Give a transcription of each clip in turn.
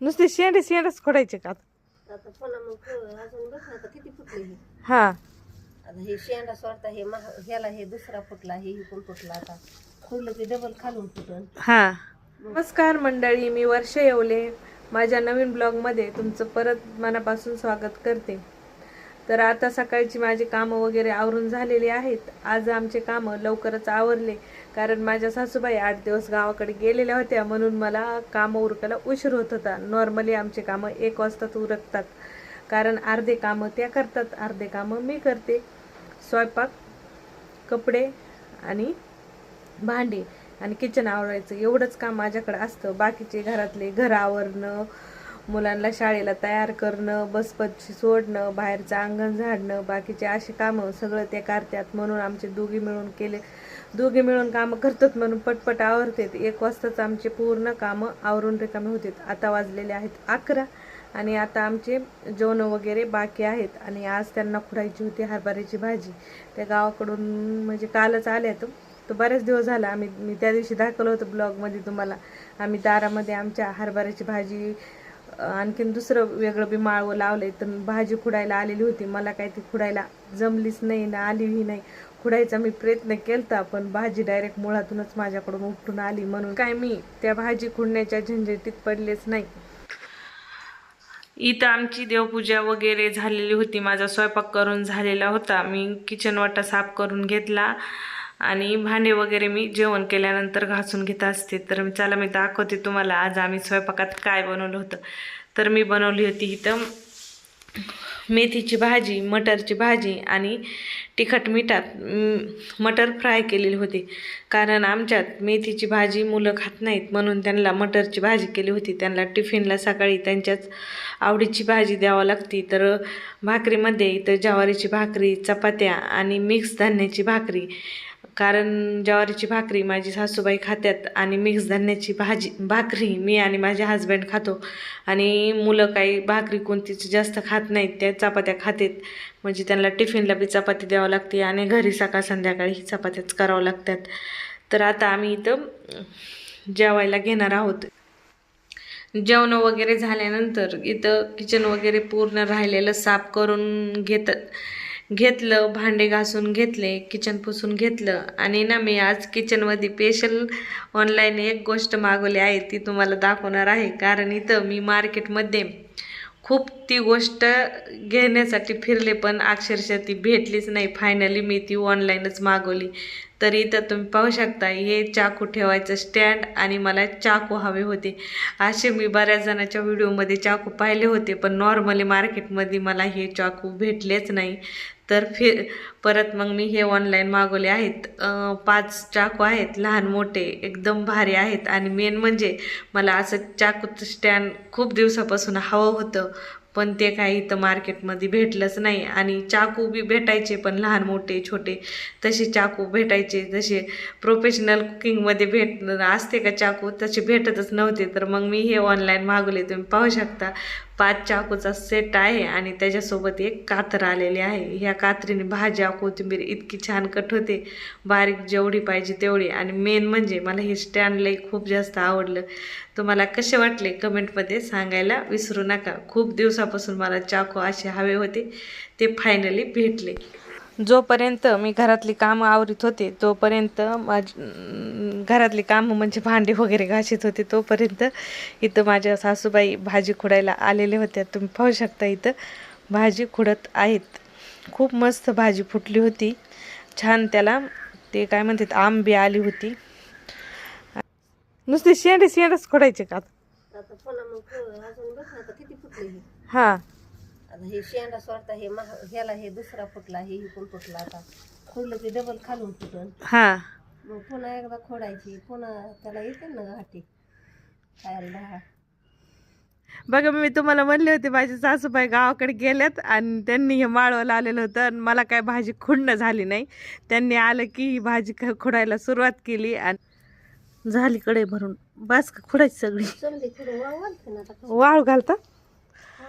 नुसते शेंडे शेंडच खोडायचे का आता? आता पुन्हा मग अजून बघ ना आता किती फुटले हे. हा. आता हे शेंडा सोडता हे महा ह्याला हे दुसरा फुटला हे इकडून फुटला आता. फुटलं की डबल खालून हा. नमस्कार मंडळी मी वर्ष येवले. माझ्या नवीन ब्लॉगमध्ये तुमचं परत मनापासून स्वागत करते. तर आता सकाळची माझी कामं वगैरे आवरून झालेली आहेत. आज आमचे कामं लवकरच आवरले. कारण माझ्या सासूबाई आठ दिवस गावाकडे गेलेल्या होत्या. म्हणून मला कामं उरकायला उशीर होत होता. नॉर्मली आमचे कामं एक वाजताच उरकतात. कारण अर्धे कामं त्या करतात. अर्धे कामं मी करते. स्वयंपाक कपडे आणि भांडी आणि किचन आवरायचं. एवढंच काम माझ्याकडे असतं. बाकीचे घरातले घर आवरणं मुलांना शाळेला तयार करणं बसपतशी सोडणं बाहेरचं अंगण झाडणं बाकीचे असे कामं सगळं ते करतात. म्हणून आमचे दोघी मिळून केले दोघी मिळून कामं करतात म्हणून पटपट आवरतात एक वाजताच आमचे पूर्ण कामं आवरून रिकामे होतात आता वाजलेले आहेत अकरा आणि आता आमचे जेवण वगैरे बाकी आहेत. आणि आज त्यांना खुडायची होती हरभऱ्याची भाजी. त्या गावाकडून म्हणजे कालच आल्यात तो बरेच दिवस झाला आम्ही मी त्या दिवशी दाखवलं होतं ब्लॉगमध्ये तुम्हाला. आम्ही दारामध्ये आमच्या हरभऱ्याची भाजी आणखीन दुसरं वेगळं बी माळवं लावलंय तर भाजी खुडायला आलेली होती. मला काय ती खुडायला जमलीच नाही ना आलीही नाही. खुडायचा मी प्रयत्न केलता पण भाजी डायरेक्ट मुळातूनच माझ्याकडून उपटून आली म्हणून. काय मी त्या भाजी खुडण्याच्या झंझटीत पडलेच नाही. इथं आमची देवपूजा वगैरे झालेली होती. माझा स्वयंपाक करून झालेला होता. मी किचन वाटा साफ करून घेतला. आणि भांडे वगैरे मी जेवण केल्यानंतर घासून घेत असते. तर मी- चला मी दाखवते तुम्हाला आज आम्ही स्वयंपाकात काय बनवलं होतं. तर मी बनवली होती इथं मेथीची भाजी मटरची भाजी आणि तिखट मिठात मटर फ्राय केलेली होती. कारण आमच्यात मेथीची भाजी मुलं खात नाहीत म्हणून त्यांना मटरची भाजी केली होती. त्यांना टिफिनला सकाळी त्यांच्याच आवडीची भाजी द्यावं लागती. तर भाकरीमध्ये इथं ज्वारीची भाकरी चपात्या आणि मिक्स धान्याची भाकरी कारण ज्वारीची भाकरी माझी सासूबाई खात्यात आणि मिक्स धान्याची भाजी भाकरी मी आणि माझे हस्बंड खातो. आणि मुलं काही भाकरी कोणतीच जास्त खात नाहीत त्या चपात्या खातेत. म्हणजे त्यांना टिफिनला बी चपाती द्यावं लागते आणि घरी सकाळ संध्याकाळी ही चपात्याच करावं लागतात. तर आता आम्ही इथं जेवायला घेणार आहोत. जेवण वगैरे झाल्यानंतर इथं किचन वगैरे पूर्ण राहिलेलं साफ करून घेतात. घेतलं भांडे घासून घेतले किचन पुसून घेतलं. आणि ना मी आज किचनमध्ये स्पेशल ऑनलाईन एक गोष्ट मागवली आहे ती तुम्हाला दाखवणार आहे. कारण इथं मी मार्केटमध्ये खूप ती गोष्ट घेण्यासाठी फिरले पण अक्षरशः ती भेटलीच नाही. फायनली मी ती ऑनलाईनच मागवली. तर इथं तुम्ही पाहू शकता हे चाकू ठेवायचं स्टँड आणि मला चाकू हवे होते. असे मी बऱ्याच जणांच्या व्हिडिओमध्ये चाकू पाहिले होते पण नॉर्मली मार्केटमध्ये मला हे चाकू भेटलेच नाही. तर फिर परत मग मी हे ऑनलाईन मागवले आहेत. पाच चाकू आहेत लहान मोठे एकदम भारी आहेत. आणि मेन म्हणजे मला असं चाकूचं स्टँड खूप दिवसापासून हवं होतं. पण ते काही इथं मार्केटमध्ये भेटलंच नाही. आणि चाकू बी भेटायचे पण लहान मोठे छोटे. तसे चाकू भेटायचे जसे प्रोफेशनल कुकिंगमध्ये भेट असते का चाकू? तसे भेटतच नव्हते. तर मग मी हे ऑनलाईन मागवले. तुम्ही पाहू शकता. पाच चाकूचा सेट आहे आणि त्याच्यासोबत एक कातर आलेली आहे. ह्या कात्रीने भाज्या कोथिंबीर इतकी छान कट होते. बारीक जेवढी पाहिजे तेवढी. आणि मेन म्हणजे मला हे स्टँड लई खूप जास्त आवडलं. तुम्हाला कसे वाटले कमेंटमध्ये सांगायला विसरू नका. खूप दिवसापासून मला चाकू असे हवे होते. ते फायनली भेटले. जोपर्यंत मी घरातली कामं आवरीत होते तोपर्यंत माझ घरातली कामं म्हणजे भांडी वगैरे घासीत होते तोपर्यंत इथं माझ्या सासूबाई भाजी खुडायला आलेल्या होत्या. तुम्ही पाहू शकता इथं भाजी खुडत आहेत. खूप मस्त भाजी फुटली होती. छान त्याला ते काय म्हणतात आंबे आली होती. नुसते शेंडे शेंडच खोडायचे का? हां. आता हे शेंडा सोडता हे महा ह्याला हे दुसरा फुटला हे इकडून फुटला आता. खुडलं की डबल खालून फुटून. हां. मग पुन्हा एकदा खोडायची पुन्हा त्याला येते ना घाटी. खायला डाळ बघा मी तुम्हाला म्हणले होते माझे सासूबाई गावाकडे गेल्यात आणि त्यांनी हे माळवं आलेलं होतं आणि मला काय भाजी खुडणं झाली नाही. त्यांनी आलं की ही भाजी ख- खुडायला सुरुवात केली आणि झाली कडे भरून. बस का खुडायची सगळी. समजे थोडं ना आता वाळू घालता?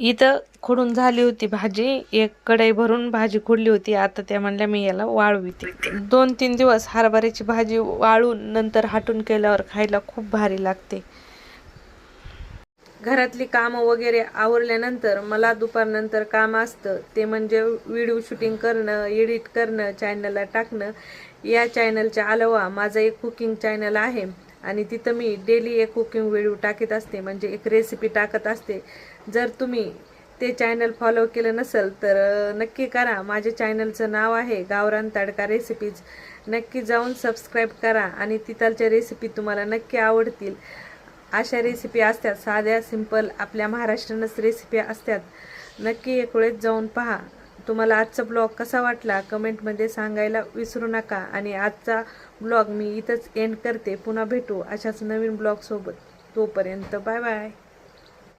इथं खोडून झाली होती भाजी. एक कढई भरून भाजी खोडली होती. आता त्या म्हणल्या मी याला वाळविते. दोन तीन दिवस हरभऱ्याची भाजी वाळून नंतर हाटून केल्यावर खायला खूप भारी लागते. घरातली कामं वगैरे आवरल्यानंतर मला दुपारनंतर काम असतं. ते म्हणजे व्हिडिओ शूटिंग करणं एडिट करणं चॅनलला टाकणं. या चॅनलच्या अलावा माझं एक कुकिंग चॅनल आहे. आणि तिथं मी डेली एक कुकिंग व्हिडिओ टाकत असते. म्हणजे एक रेसिपी टाकत असते. जर तुम्ही ते चॅनल फॉलो केलं नसेल तर नक्की करा. माझ्या चॅनलचं नाव आहे गावरान तडका रेसिपीज नक्की जाऊन सबस्क्राईब करा आणि तिथलच्या रेसिपी तुम्हाला नक्की आवडतील. अशा रेसिपी असतात. साध्या सिंपल आपल्या महाराष्ट्रानंच रेसिपी असतात. नक्की एक वेळेस जाऊन पहा. तुम्हाला आजचा ब्लॉग कसा वाटला कमेंटमध्ये सांगायला विसरू नका. आणि आजचा ब्लॉग मी इथंच एंड करते. पुन्हा भेटू अशाच नवीन ब्लॉगसोबत तोपर्यंत बाय बाय.